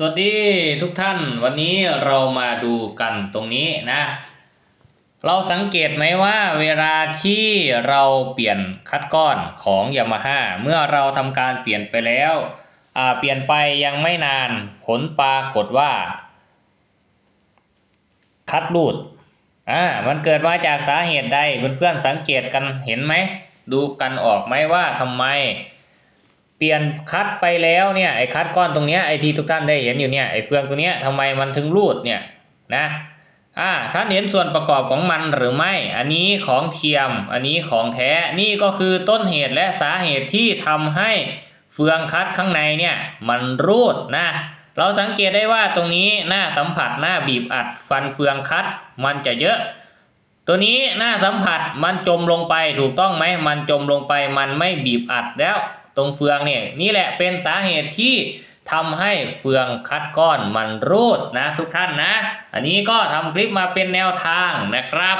สวัสดีทุกท่านวันนี้เรามาดูกันตรงนี้นะ เราสังเกตไหมว่าเวลาที่เราเปลี่ยนคัดก้อนของยามาฮ่าเมื่อเราทำการเปลี่ยนไปแล้วอ่าเปลี่ยนไปยังไม่นานผลปรากฏว่า คัดรูดอ่ามันเกิดมาจากสาเหตุใดเพื่อนๆสังเกตกันเห็นไหม ดูกันออกไหมว่าทำไม เปลี่ยนคัดไปแล้วเนี่ยไอ้คัดก้อนตรงเนี้ยไอ้ที่ทุกท่านได้เห็นอยู่เนี่ยไอ้เฟืองตัวเนี้ยทำไมมันถึงรูดเนี่ยนะอ่าท่านเห็นส่วนประกอบของมันหรือไม่ อันนี้ของเทียม อันนี้ของแท้ นี่ก็คือต้นเหตุและสาเหตุที่ทำให้เฟืองคัดข้างในเนี่ยมันรูดนะ เราสังเกตได้ว่าตรงนี้หน้าสัมผัสหน้าบีบอัดฟันเฟืองคัดมันจะเยอะ ตัวนี้หน้าสัมผัสมันจมลงไปถูกต้องไหม มันจมลงไปมันไม่บีบอัดแล้ว ตรงเฟืองเนี่ยนี่แหละเป็นสาเหตุที่ทำให้เฟืองคัดก้อนมันรูดนะทุกท่านนะ อันนี้ก็ทำคลิปมาเป็นแนวทางนะครับ